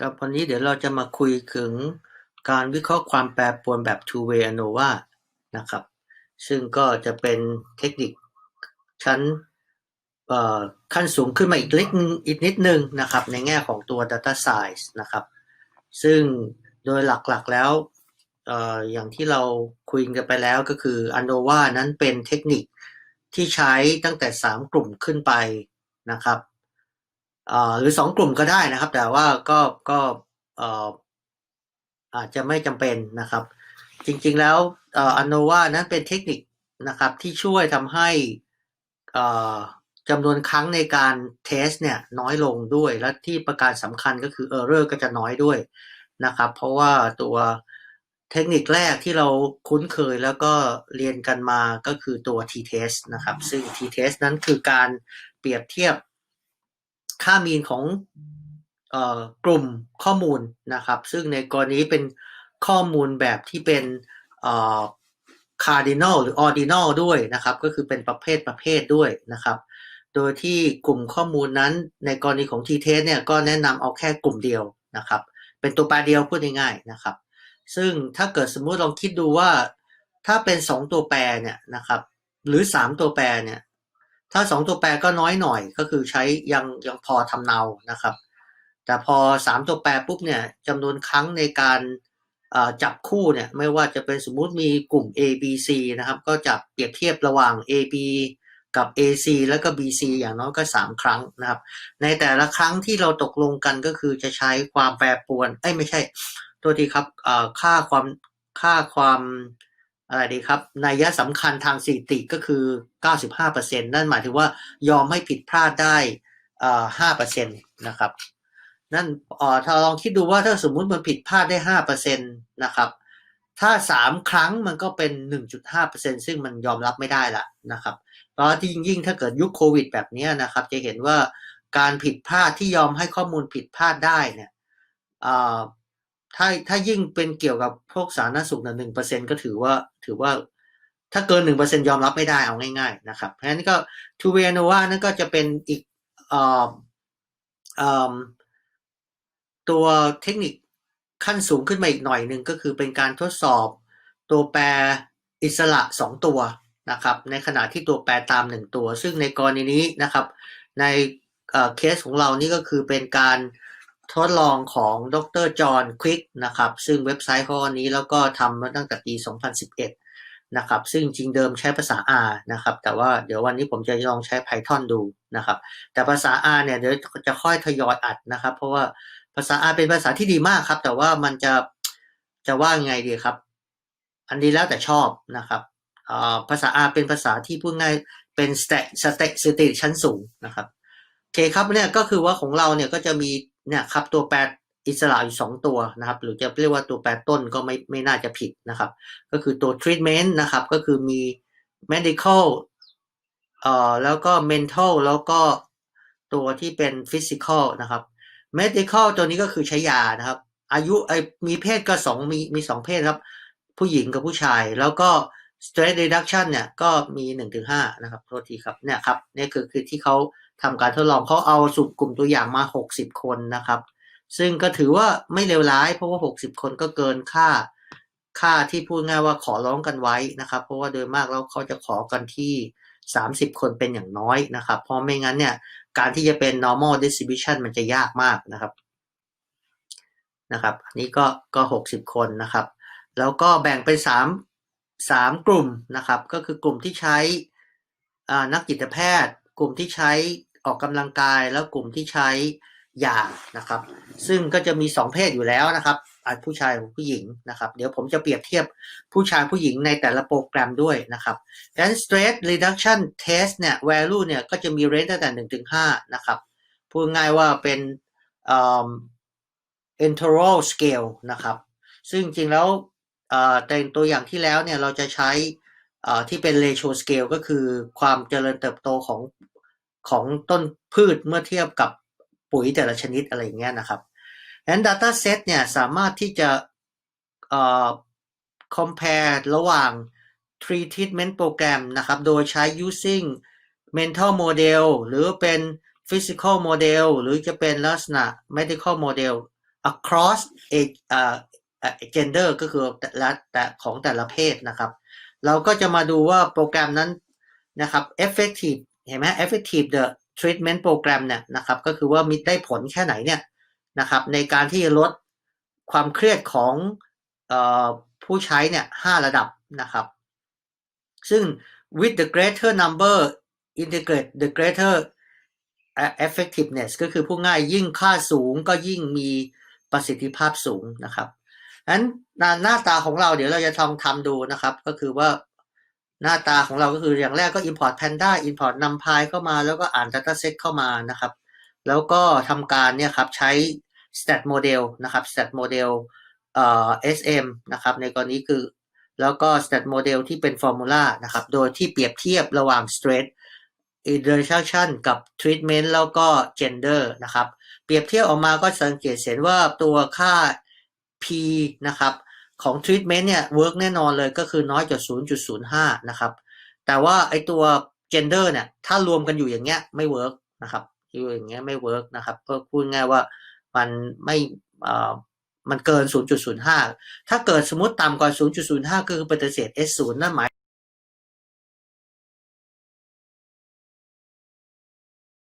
ครับวันนี้เดี๋ยวเราจะมาคุยถึงการวิเคราะห์ความแปรปรวนแบบ two way ANOVA นะครับ ซึ่งก็จะเป็นเทคนิคชั้นขั้นสูงขึ้นมาอีกเล็กอีกนิดนึงนะครับ ในแง่ของตัว Data Science นะครับ ซึ่งโดยหลักๆแล้วเอ่ออย่างที่เราคุยกันไปแล้วก็คือ ANOVA นั้นเป็นเทคนิคที่ใช้ตั้งแต่ 3 กลุ่มขึ้นไปนะครับ อ่อหรือ2กลุ่มก็ได้นะครับ แต่ว่าก็ก็อ่ออาจจะไม่จำเป็นนะครับ จริงๆแล้วอ่อ ANOVA นั้นเป็นเทคนิคนะครับที่ช่วยทำให้อ่อจำนวนครั้งในการเทสเนี่ยน้อยลงด้วย และที่ประการสำคัญก็คือ Error ก็จะน้อยด้วยนะครับ เพราะว่าตัวเทคนิคแรกที่เราคุ้นเคยแล้วก็เรียนกันมาก็คือตัว t-test นะครับ ซึ่ง t-test นั้นคือการเปรียบเทียบ ค่ามีนของออกลุ่มข้อมูลนะครับ ซึ่งในกรณีเป็นข้อมูลแบบที่เป็นเอ่อ cardinal หรือ ordinal ด้วยนะครับ ก็คือเป็นประเภทประเภทด้วยนะครับ โดยที่กลุ่มข้อมูลนั้นในกรณีของ t-test เนี่ยก็แนะนำเอาแค่กลุ่มเดียวนะครับ เป็นตัวแปรเดียวพูดง่ายๆนะครับ ซึ่งถ้าเกิดสมมุติลองคิดดูว่าถ้าเป็น 2 ตัวแปรเนี่ยนะครับ หรือ 3 ตัวแปรเนี่ย ถ้า2ตัวแปรก็น้อยหน่อยก็คือใช้ยังยังพอทำเนานะครับ แต่พอ3ตัวแปรปุ๊บเนี่ยจำนวนครั้งในการจับคู่เนี่ยไม่ว่าจะเป็นสมมุติมีกลุ่ม A B C นะครับ ก็จับเปรียบเทียบระหว่าง A B กับ AC แล้วก็ BC อย่างน้อยก็ 3 ครั้งนะครับ ในแต่ละครั้งที่เราตกลงกันก็คือจะใช้ความแปรปรวนเอ้ยไม่ใช่ ตัวทีครับค่าความค่าความ อะไรดีครับนัยสำคัญทางสถิติก็คือ 95%นั่นหมายถึงว่ายอมให้ผิดพลาดได้5%นะครับ นั่นถ้าลองคิดดูว่าถ้าสมมุติมันผิดพลาดได้5%นะครับ ถ้า3ครั้งมันก็เป็น1.5%ซึ่งมันยอมรับไม่ได้ละนะครับเพราะที่ยิ่งถ้าเกิดยุคโควิดแบบนี้นะครับ จะเห็นว่าการผิดพลาดที่ยอมให้ข้อมูลผิดพลาดได้เนี่ย ถ้าถ้ายิ่งเป็นเกี่ยวกับพวกสาธารณสุขนะหนึ่งเปอร์เซ็นก็ถือว่าถือว่า ถ้าเกินหนึ่งเปอร์เซ็นยอมรับไม่ได้เอาง่าย ๆ นะครับ เพราะฉะนั้นก็ทูเวโนวานั่นก็จะเป็นอีกตัวเทคนิคขั้นสูงขึ้นมาอีกหน่อยหนึ่งก็คือเป็นการทดสอบตัวแปรอิสระสองตัวนะครับในขณะที่ตัวแปรตามหนึ่งตัว ซึ่งในกรณีนี้นะครับ ในเคสของเรานี่ก็คือเป็นการ ทดลองของดรจอห์นควิกนะครับ ซึ่งเว็บไซต์ข้อนี้แล้วก็ทำมาตั้งแต่ปี 2011 นะครับ ซึ่งจริงเดิมใช้ภาษา R นะครับ แต่ว่าเดี๋ยววันนี้ผมจะลองใช้ Python ดูนะครับ แต่ภาษา R เนี่ยเดี๋ยวจะค่อยทยอยอัดนะครับ เพราะว่าภาษา R เป็นภาษาที่ดีมากครับ แต่ว่ามันจะจะว่าไงดีครับ อันนี้แล้วแต่ชอบนะครับภาษา R เป็นภาษาที่พูดง่ายเป็นสเตสเตสเตชั้นสูงนะครับโอเคครับเนี่ยก็คือว่าของเราเนี่ยก็จะมี เนี่ยครับตัวแปรอิสระอยู่สองตัวนะครับ หรือจะเรียกว่าตัวแปรต้นก็ไม่ไม่น่าจะผิดนะครับ ก็คือตัว treatment นะครับ ก็คือมี medical เอ่อแล้วก็ mental แล้วก็ตัวที่เป็น physical นะครับ medical ตัวนี้ก็คือใช้ยานะครับ อายุไอมีเพศก็สองมีมีสองเพศครับ ผู้หญิงกับผู้ชาย แล้วก็ stress reduction เนี่ยก็มีหนึ่งถึงห้านะครับโทษทีครับเนี่ยครับนี่คือคือที่เขา ทำการทดลองเขาเอาสุกลุ่มตัวอย่างมา 60 คนนะครับ ซึ่งก็ถือว่าไม่เลวร้าย เพราะว่า 60 คนก็เกินค่าค่าที่พูดง่ายว่าขอร้องกันไว้นะครับ เพราะว่าโดยมากแล้วเขาจะขอกันที่ 30 คนเป็นอย่างน้อยนะครับ เพราะไม่งั้นเนี่ยการที่จะเป็น normal distribution มันจะยากมากนะครับนะครับ อันนี้ก็ก็ 60 คนนะครับ แล้วก็แบ่งเป็น 3 3 กลุ่มนะครับ ก็คือกลุ่มที่ใช้นักจิตแพทย์ กลุ่มที่ใช้ ออกกำลังกายแล้วกลุ่มที่ใช้ยานะครับ ซึ่งก็จะมี 2 เพศอยู่แล้วนะครับผู้ชายกับผู้หญิงนะครับ เดี๋ยวผมจะเปรียบเทียบผู้ชายผู้หญิงในแต่ละโปรแกรมด้วยนะครับดังนั้น stress reduction test เนี่ย value เนี่ยก็จะมี range ตั้งแต่1ถึง5นะครับ พูดง่ายว่าเป็น interval scale นะครับ ซึ่งจริงแล้วแต่ตัวอย่างที่แล้วเนี่ยเราจะใช้ที่เป็น ratio scale ก็คือความเจริญเติบโตของ ของต้นพืชเมื่อเทียบกับปุ๋ยแต่ละชนิดอะไรอย่างเงี้ยนะครับดังนั้น data set เนี่ยสามารถที่จะเอ่อ compare ระหว่าง tree treatment program นะครับโดยใช้ using mental model หรือเป็น physical model หรือจะเป็นลักษณะ medical model across a อ่า gender ก็คือแต่ละแต่ของแต่ละเพศนะครับ เราก็จะมาดูว่าโปรแกรมนั้นนะครับ effective เห็นไหม effective the treatment program เนี่ยนะครับก็คือว่ามีได้ผลแค่ไหนเนี่ยนะครับในการที่จะลดความเครียดของออผู้ใช้เนี่ยห้าระดับนะครับซึ่ง with the greater number integrate the greater effectiveness ก็คือผู้ง่ายยิ่งค่าสูงก็ยิ่งมีประสิทธิภาพสูงนะครับนั้นหน้าตาของเราเดี๋ยวเราจะลองทำดูนะครับ ก็คือว่า หน้าตาของเราก็คืออย่างแรกก็ import panda import numpy เข้ามา แล้วก็อ่าน dataset เข้ามานะครับ แล้วก็ทำการเนี่ยครับใช้ stat model นะครับ stat model เอ่อ SM นะครับ ในกรณีคือ แล้วก็ stat model ที่เป็น formula นะครับ โดยที่เปรียบเทียบระหว่าง stress interaction กับ treatment แล้วก็ gender นะครับ เปรียบเทียบออกมาก็สังเกตเห็นว่าตัวค่า p นะครับ ของทรีทเมนต์เนี่ยเวิร์กแน่นอนเลยก็คือน้อยกว่า0.05 นะครับ แต่ว่าไอตัวเจนเดอร์เนี่ยถ้ารวมกันอยู่อย่างเงี้ยไม่เวิร์กนะครับอยู่อย่างเงี้ยไม่เวิร์กนะครับก็พูดง่ายว่ามันไม่เอ่อมันเกิน 0.05 ถ้าเกิดสมมติต่ำกว่า 0.05 คือปฏิเสธ S0 นั่นหมาย